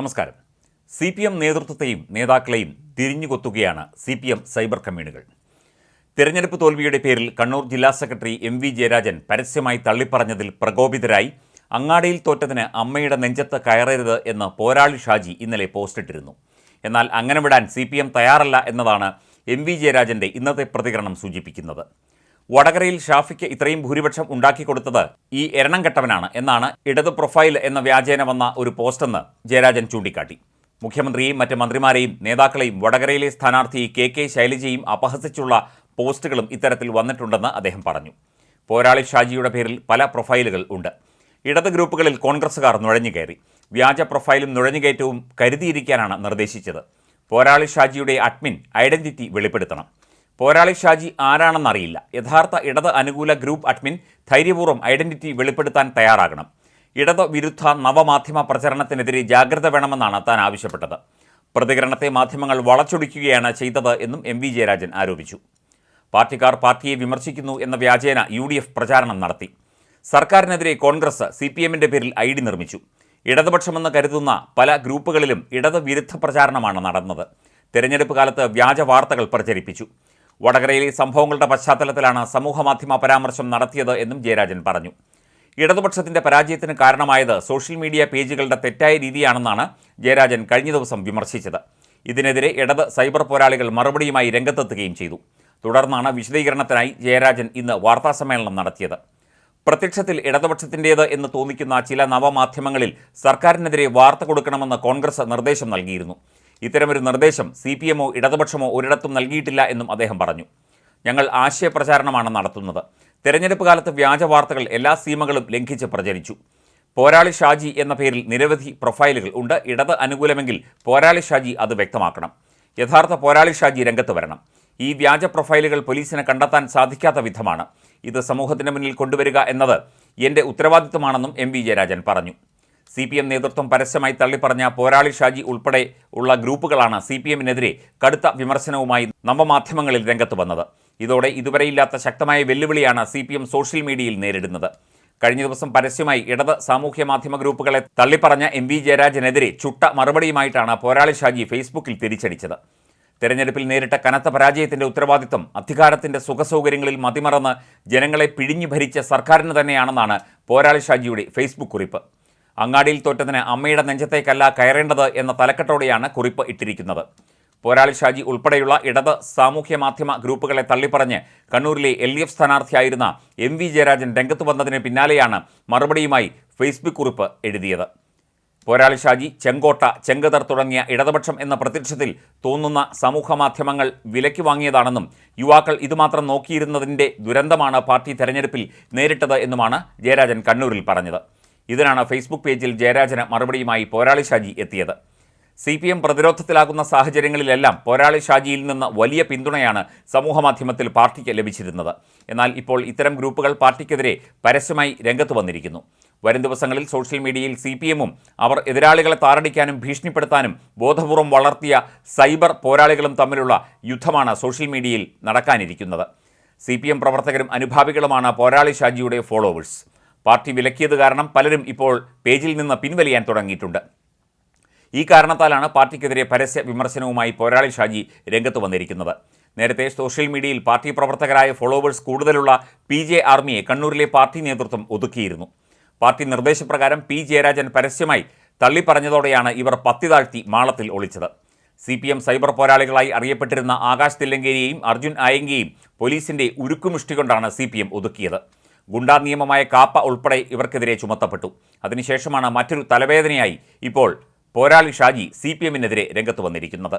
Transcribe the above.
നമസ്കാരം. C P M നേതൃത്വത്തെയും നേതാക്കളെയും തിരിഞ്ഞുകൊത്തുകയാണ് സി പി എം സൈബർ കമ്മ്യൂണുകൾ തിരഞ്ഞെടുപ്പ് തോൽവിയുടെ പേരിൽ കണ്ണൂർ ജില്ലാ സെക്രട്ടറി എം വി ജയരാജൻ പരസ്യമായി തള്ളിപ്പറഞ്ഞതിൽ പ്രകോപിതരായി അങ്ങാടിയിൽ തോറ്റതിന് അമ്മയുടെ നെഞ്ചത്ത് കയറരുത് എന്ന് പോരാളി ഷാജി ഇന്നലെ പോസ്റ്റിട്ടിരുന്നു. എന്നാൽ അങ്ങനെ വിടാൻ സി പി എം തയ്യാറല്ല എന്നതാണ് എം വി ജയരാജന്റെ ഇന്നത്തെ പ്രതികരണം സൂചിപ്പിക്കുന്നത്. വടകരയിൽ ഷാഫിക്ക് ഇത്രയും ഭൂരിപക്ഷം ഉണ്ടാക്കിക്കൊടുത്തത് ഈ എരണം കെട്ടവനാണ് എന്നാണ് ഇടത് പ്രൊഫൈൽ എന്ന വ്യാജേന വന്ന ഒരു പോസ്റ്റെന്ന് ജയരാജൻ ചൂണ്ടിക്കാട്ടി. മുഖ്യമന്ത്രിയെയും മറ്റ് മന്ത്രിമാരെയും നേതാക്കളെയും വടകരയിലെ സ്ഥാനാർത്ഥി കെ കെ ശൈലജയും അപഹസിച്ചുള്ള പോസ്റ്റുകളും ഇത്തരത്തിൽ വന്നിട്ടുണ്ടെന്ന് അദ്ദേഹം പറഞ്ഞു. പോരാളി ഷാജിയുടെ പേരിൽ പല പ്രൊഫൈലുകൾ ഉണ്ട്. ഇടത് ഗ്രൂപ്പുകളിൽ കോൺഗ്രസുകാർ നുഴഞ്ഞു കയറി. വ്യാജ പ്രൊഫൈലും നുഴഞ്ഞുകയറ്റവും കരുതിയിരിക്കാനാണ് നിർദ്ദേശിച്ചത്. പോരാളി ഷാജിയുടെ അഡ്മിൻ ഐഡന്റിറ്റി വെളിപ്പെടുത്തണം. പോരാളി ഷാജി ആരാണെന്നറിയില്ല. യഥാർത്ഥ ഇടത് അനുകൂല ഗ്രൂപ്പ് അഡ്മിൻ ധൈര്യപൂർവം ഐഡന്റിറ്റി വെളിപ്പെടുത്താൻ തയ്യാറാകണം. ഇടത് വിരുദ്ധ നവമാധ്യമ പ്രചരണത്തിനെതിരെ ജാഗ്രത വേണമെന്നാണ് താൻ ആവശ്യപ്പെട്ടത്. പ്രതികരണത്തെ മാധ്യമങ്ങൾ വളച്ചൊടിക്കുകയാണ് ചെയ്തത് എന്നും എം വി ജയരാജൻ ആരോപിച്ചു. പാർട്ടിക്കാർ പാർട്ടിയെ വിമർശിക്കുന്നു എന്ന വ്യാജേന യു ഡി എഫ് പ്രചാരണം നടത്തി. സർക്കാരിനെതിരെ കോൺഗ്രസ് സി പി എമ്മിന്റെ പേരിൽ ഐ ഡി നിർമ്മിച്ചു. ഇടതുപക്ഷമെന്ന് കരുതുന്ന പല ഗ്രൂപ്പുകളിലും ഇടത് വിരുദ്ധ പ്രചാരണമാണ് നടന്നത്. തെരഞ്ഞെടുപ്പ് കാലത്ത് വ്യാജ വാർത്തകൾ പ്രചരിപ്പിച്ചു. വടകരയിലെ സംഭവങ്ങളുടെ പശ്ചാത്തലത്തിലാണ് സമൂഹമാധ്യമ പരാമർശം നടത്തിയത് എന്നും ജയരാജൻ പറഞ്ഞു. ഇടതുപക്ഷത്തിന്റെ പരാജയത്തിന് കാരണമായത് സോഷ്യൽ മീഡിയ പേജുകളുടെ തെറ്റായ രീതിയാണെന്നാണ് ജയരാജൻ കഴിഞ്ഞ ദിവസം വിമർശിച്ചത്. ഇതിനെതിരെ ഇടത് സൈബർ പോരാളികൾ മറുപടിയുമായി രംഗത്തെത്തുകയും ചെയ്തു. തുടർന്നാണ് വിശദീകരണത്തിനായി ജയരാജൻ ഇന്ന് വാർത്താസമ്മേളനം നടത്തിയത്. പ്രത്യക്ഷത്തിൽ ഇടതുപക്ഷത്തിന്റേത് എന്ന് തോന്നിക്കുന്ന ചില നവമാധ്യമങ്ങളിൽ സർക്കാരിനെതിരെ വാർത്ത കൊടുക്കണമെന്ന് കോൺഗ്രസ് നിർദ്ദേശം നൽകിയിരുന്നു. ഇത്തരമൊരു നിർദ്ദേശം സി പി എമ്മോ ഇടതുപക്ഷമോ ഒരിടത്തും നൽകിയിട്ടില്ല എന്നും അദ്ദേഹം പറഞ്ഞു. ഞങ്ങൾ ആശയപ്രചാരണമാണ് നടത്തുന്നത്. തെരഞ്ഞെടുപ്പ് കാലത്ത് വ്യാജ വാർത്തകൾ എല്ലാ സീമകളും ലംഘിച്ച് പ്രചരിച്ചു. പോരാളി ഷാജി എന്ന പേരിൽ നിരവധി പ്രൊഫൈലുകൾ ഉണ്ട്. ഇടത് അനുകൂലമെങ്കിൽ പോരാളി ഷാജി അത് വ്യക്തമാക്കണം. യഥാർത്ഥ പോരാളി ഷാജി രംഗത്ത് വരണം. ഈ വ്യാജ പ്രൊഫൈലുകൾ പോലീസിനെ കണ്ടെത്താൻ സാധിക്കാത്ത വിധമാണ്. ഇത് സമൂഹത്തിന് മുന്നിൽ കൊണ്ടുവരിക എന്നത് എന്റെ ഉത്തരവാദിത്തമാണെന്നും എം വി ജയരാജൻ പറഞ്ഞു. സി പി എം നേതൃത്വം പരസ്യമായി തള്ളിപ്പറഞ്ഞ പോരാളി ഷാജി ഉൾപ്പെടെ ഉള്ള ഗ്രൂപ്പുകളാണ് സി പി എമ്മിനെതിരെ കടുത്ത വിമർശനവുമായി നവമാധ്യമങ്ങളിൽ രംഗത്ത് വന്നത്. ഇതോടെ ഇതുവരെയില്ലാത്ത ശക്തമായ വെല്ലുവിളിയാണ് സി പി എം സോഷ്യൽ മീഡിയയിൽ നേരിടുന്നത്. കഴിഞ്ഞ ദിവസം പരസ്യമായി ഇടത് സാമൂഹ്യ മാധ്യമ ഗ്രൂപ്പുകളെ തള്ളിപ്പറഞ്ഞ എം വി ജയരാജനെതിരെ ചുട്ട മറുപടിയുമായിട്ടാണ് പോരാളി ഷാജി ഫേസ്ബുക്കിൽ തിരിച്ചടിച്ചത്. തെരഞ്ഞെടുപ്പിൽ നേരിട്ട കനത്ത പരാജയത്തിന്റെ ഉത്തരവാദിത്വം അധികാരത്തിന്റെ സുഖസൗകര്യങ്ങളിൽ മതിമറന്ന് ജനങ്ങളെ പിഴിഞ്ഞു ഭരിച്ച സർക്കാരിന് തന്നെയാണെന്നാണ് പോരാളി ഷാജിയുടെ ഫേസ്ബുക്ക് കുറിപ്പ്. അങ്ങാടിയിൽ തോറ്റതിന് അമ്മയുടെ നെഞ്ചത്തേക്കല്ല കയറേണ്ടത് എന്ന തലക്കെട്ടോടെയാണ് കുറിപ്പ് ഇട്ടിരിക്കുന്നത്. പോരാളി ഷാജി ഉൾപ്പെടെയുള്ള ഇടത് സാമൂഹ്യ മാധ്യമ ഗ്രൂപ്പുകളെ തള്ളിപ്പറഞ്ഞ് കണ്ണൂരിലെ എൽ ഡി എഫ് സ്ഥാനാർത്ഥിയായിരുന്ന എം വി ജയരാജൻ രംഗത്ത് വന്നതിന് പിന്നാലെയാണ് മറുപടിയുമായി ഫേസ്ബുക്ക് കുറിപ്പ് എഴുതിയത്. പോരാളി ഷാജി ചെങ്കോട്ട ചെങ്കതർ തുടങ്ങിയ ഇടതുപക്ഷം എന്ന പ്രത്യക്ഷത്തിൽ തോന്നുന്ന സമൂഹ മാധ്യമങ്ങൾ വിലയ്ക്ക് വാങ്ങിയതാണെന്നും യുവാക്കൾ ഇതുമാത്രം നോക്കിയിരുന്നതിന്റെ ദുരന്തമാണ് പാർട്ടി തെരഞ്ഞെടുപ്പിൽ നേരിട്ടത് എന്നുമാണ് ജയരാജൻ കണ്ണൂരിൽ പറഞ്ഞത്. ഇതിനാണ് ഫേസ്ബുക്ക് പേജിൽ ജയരാജന് മറുപടിയുമായി പോരാളി ഷാജി എത്തിയത്. സി പി എം പ്രതിരോധത്തിലാകുന്ന സാഹചര്യങ്ങളിലെല്ലാം പോരാളി ഷാജിയിൽ നിന്ന് വലിയ പിന്തുണയാണ് സമൂഹമാധ്യമത്തിൽ പാർട്ടിക്ക് ലഭിച്ചിരുന്നത്. എന്നാൽ ഇപ്പോൾ ഇത്തരം ഗ്രൂപ്പുകൾ പാർട്ടിക്കെതിരെ പരസ്യമായി രംഗത്ത് വന്നിരിക്കുന്നു. വരും ദിവസങ്ങളിൽ സോഷ്യൽ മീഡിയയിൽ സി പി എമ്മും അവർ എതിരാളികളെ താറടിക്കാനും ഭീഷണിപ്പെടുത്താനും ബോധപൂർവം വളർത്തിയ സൈബർ പോരാളികളും തമ്മിലുള്ള യുദ്ധമാണ് സോഷ്യൽ മീഡിയയിൽ നടക്കാനിരിക്കുന്നത്. സി പി എം പ്രവർത്തകരും അനുഭാവികളുമാണ് പോരാളി ഷാജിയുടെ ഫോളോവേഴ്സ്. പാർട്ടി വിലക്കിയത് കാരണം പലരും ഇപ്പോൾ പേജിൽ നിന്ന് പിൻവലിയാൻ തുടങ്ങിയിട്ടുണ്ട്. ഈ കാരണത്താലാണ് പാർട്ടിക്കെതിരെ പരസ്യ വിമർശനവുമായി പോരാളി ഷാജി രംഗത്ത് വന്നിരിക്കുന്നത്. നേരത്തെ സോഷ്യൽ മീഡിയയിൽ പാർട്ടി പ്രവർത്തകരായ ഫോളോവേഴ്സ് കൂടുതലുള്ള പി ജെ ആർമിയെ കണ്ണൂരിലെ പാർട്ടി നേതൃത്വം ഒതുക്കിയിരുന്നു. പാർട്ടി നിർദ്ദേശപ്രകാരം പി ജയരാജൻ പരസ്യമായി തള്ളിപ്പറഞ്ഞതോടെയാണ് ഇവർ പത്തി താഴ്ത്തി മാളത്തിൽ ഒളിച്ചത്. സി പി എം സൈബർ പോരാളികളായി അറിയപ്പെട്ടിരുന്ന ആകാശ് തില്ലങ്കേരിയെയും അർജുൻ ആയങ്കയെയും പോലീസിന്റെ ഉരുക്കുമുഷ്ടി കൊണ്ടാണ് സി പി എം ഒതുക്കിയത്. ഗുണ്ടാ നിയമമായ കാപ്പ ഉൾപ്പെടെ ഇവർക്കെതിരെ ചുമത്തപ്പെട്ടു. അതിനുശേഷമാണ് മറ്റൊരു തലവേദനയായി ഇപ്പോൾ പോരാളി ഷാജി സി പി എമ്മിനെതിരെ രംഗത്ത് വന്നിരിക്കുന്നത്.